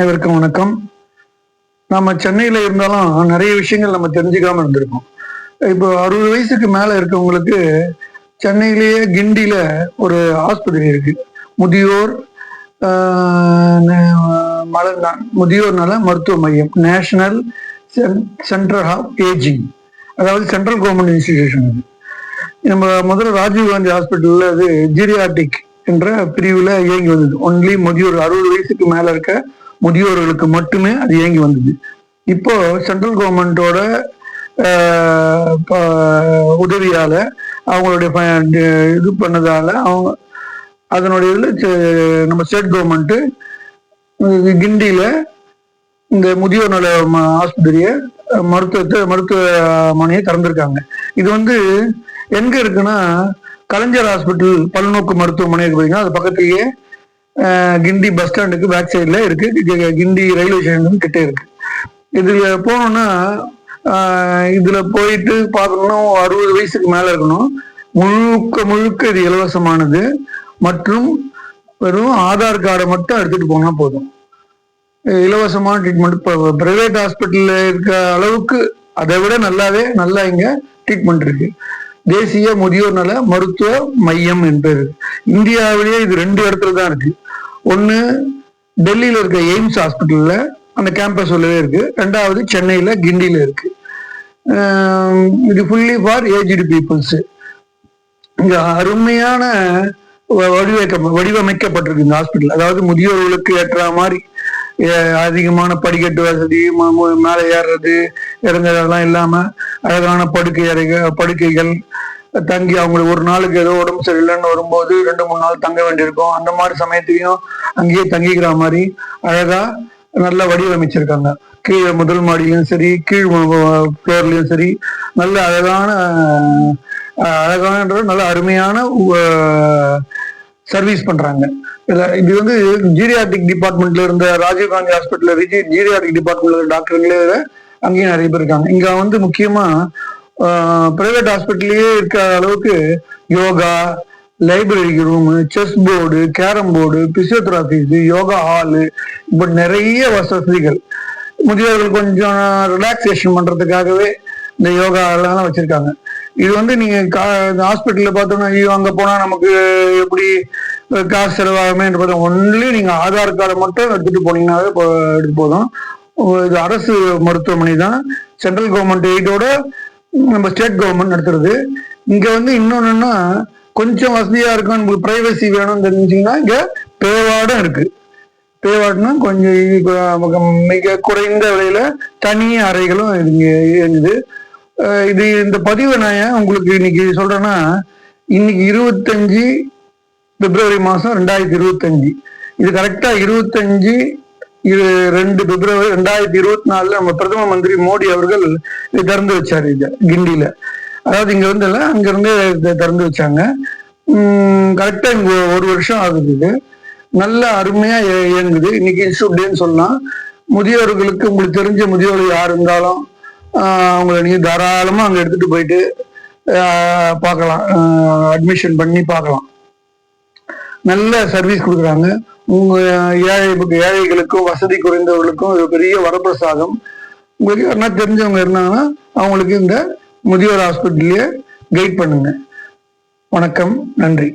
அனைவருக்கும் வணக்கம். நம்ம சென்னையில் இருந்தாலும் நிறைய விஷயங்கள் நம்ம தெரிஞ்சுக்காம இருந்திருக்கோம் இப்போ அறுபது வயசுக்கு மேலே இருக்கவங்களுக்கு சென்னையிலேயே கிண்டியில் ஒரு ஆஸ்பத்திரி இருக்கு. முதியோர் ஆஹ், முதியோர் நல மருத்துவ மையம் நேஷனல் சென்டர் ஆஃப் ஏஜிங். அதாவது சென்ட்ரல் கவர்மெண்ட் இன்ஸ்டிடியூஷன் அது. நம்ம முதல்ல ராஜீவ் காந்தி அது ஜீரியாட்டிக் என்ற பிரிவில் இயங்கி வந்தது. ஒன்லி முதியோர் அறுபது வயசுக்கு மேலே இருக்க முதியோர்களுக்கு மட்டுமே அது இயங்கி வந்தது. இப்போ சென்ட்ரல் கவர்மெண்டோட உதவியால அவங்களுடைய ப- இது பண்ணதால அவங்க அதனுடைய நம்ம ஸ்டேட் கவர்மெண்ட்டு கிண்டியில இந்த முதியோர் நல ம- ஆஸ்பத்திரியை மருத்துவத்தை மருத்துவமனையை திறந்திருக்காங்க. இது வந்து எங்க இருக்குன்னா கலைஞர் ஹாஸ்பிட்டல் பல்நோக்கு மருத்துவமனை இருக்கு அது பக்கத்திலேயே கிண்டி பஸ் ஸ்டாண்டுக்கு பேக் சைடில் இருக்கு. கிண்டி ரயில்வே ஸ்டேஷன் கிட்டே இருக்கு. இதில் போனோம்னா இதில் போயிட்டு பார்க்கணும் அறுபது வயசுக்கு மேலே இருக்கணும். முழுக்க முழுக்க இது இலவசமானது. மற்றும் வெறும் ஆதார் கார்டை மட்டும் எடுத்துட்டு போனால் போதும். இலவசமான ட்ரீட்மெண்ட் இப்போ பிரைவேட் ஹாஸ்பிட்டலில் இருக்க அளவுக்கு அதை விட நல்லாவே நல்லா இங்கே ட்ரீட்மெண்ட் இருக்கு. தேசிய முதியோர் நல மருத்துவ மையம் என்பது. இந்தியாவிலேயே இது ரெண்டு இடத்துல தான் இருக்கு. ஒன்று டெல்லியில் இருக்க எய்ம்ஸ் ஹாஸ்பிட்டலில் அந்த கேம்பஸ் உள்ளவே இருக்கு. ரெண்டாவது சென்னையில் கிண்டியில் இருக்கு. இது ஃபுல்லி ஃபார் ஏஜ்டு பீப்புள்ஸு இங்கே அருமையான வ- வடிவமைக்க வடிவமைக்கப்பட்டிருக்கு இந்த ஹாஸ்பிட்டல் அதாவது முதியோர்களுக்கு ஏற்ற மாதிரி அதிகமான படிக்கட்டு வசதி ம- மு- மேலே ஏறுறது இறங்குறதெல்லாம் இல்லாமல் அழகான படுக்கை அறைகள் படுக்கைகள் தங்கி அவங்களுக்கு ஒரு நாளுக்கு ஏதோ உடம்பு சரியில்லைன்னு வரும்போது ரெண்டு மூணு நாள் தங்க வேண்டியிருக்கும். அந்த மாதிரி சமயத்துலயும் அங்கேயே தங்கிக்கிற மாதிரி அழகா நல்லா வடிவமைச்சிருக்காங்க. கீழே முதல் மாடியிலும் சரி கீழ் ஃப்ளோர்லயும் சரி நல்ல அழகான அழகான நல்ல அருமையான சர்வீஸ் பண்றாங்க. இது வந்து ஜீரியாட்டிக் டிபார்ட்மெண்ட்ல இருந்த ராஜீவ்காந்தி ஹாஸ்பிட்டல் ஜீரியாட்டிக் டிபார்ட்மெண்ட்ல இருந்த டாக்டருங்களே அங்கேயும் நிறைய பேர் இருக்காங்க. இங்க வந்து முக்கியமா பிரைவேட் ஹாஸ்பிட்டல்லயே இருக்கிற அளவுக்கு yoga library room chess board carrom board physiotherapist yoga hall இப்படி நிறைய வசதிகள். முதியோர்கள் கொஞ்சம் ரிலாக்ஸேஷன் பண்றதுக்காகவே இந்த யோகா எல்லாம் வச்சிருக்காங்க. இது வந்து நீங்க ஹாஸ்பிட்டல்ல பார்த்தோம்னா ஐயோ அங்க போனா நமக்கு எப்படி காசு செலவாகுமே ஒன்லி நீங்க ஆதார் கார்டை மட்டும் எடுத்துட்டு போனீங்கன்னாவே எடுத்து போதும். இது அரசு மருத்துவமனை தான். சென்ட்ரல் கவர்மெண்ட் எய்டோட நம்ம ஸ்டேட் கவர்மெண்ட் நடத்துறது. இங்க வந்து இன்னொன்னுன்னா கொஞ்சம் வசதியா இருக்கும் உங்களுக்கு பிரைவசி வேணும்னு தெரிஞ்சுங்கன்னா இங்க பேவாடும் இருக்கு. பேவாடுனா கொஞ்சம் மிக குறைந்த விலையில தனி அறைகளும் இங்க இயங்குது இது இந்த பதிவை நான் ஏன் உங்களுக்கு இன்னைக்கு சொல்றேன்னா இன்னைக்கு இருபத்தஞ்சு பிப்ரவரி மாசம் ரெண்டாயிரத்தி இருபத்தஞ்சு. இது கரெக்டா இருபத்தஞ்சு இது ரெண்டு பிப்ரவரி ரெண்டாயிரத்தி இருபத்தி நாலுல நம்ம பிரதம மந்திரி மோடி அவர்கள் இது திறந்து வச்சாரு இது கிண்டியில. அதாவது இங்க வந்து இல்ல அங்கிருந்து இதை திறந்து வச்சாங்க. கரெக்டா இங்க ஒரு வருஷம் ஆகுது இது. நல்ல அருமையா இயங்குது. இன்னைக்கு இன்ஸ்டியூட் டேன்னு சொல்லலாம் முதியோர்களுக்கு உங்களுக்கு தெரிஞ்ச முதியோர்கள் யார் இருந்தாலும் அவங்கள நீங்க தாராளமா அங்க எடுத்துட்டு போயிட்டு பார்க்கலாம். அட்மிஷன் பண்ணி பார்க்கலாம். நல்ல சர்வீஸ் கொடுக்குறாங்க. உங்க ஏழை ஏழைகளுக்கும் வசதி குறைந்தவர்களுக்கும் இது பெரிய வரப்பிரசாதம். உங்களுக்கு யாருன்னா தெரிஞ்சவங்க இருந்தாங்கன்னா அவங்களுக்கு இந்த முதியோர் ஹாஸ்பிட்டல்லையே கைட் பண்ணுங்க. வணக்கம் நன்றி.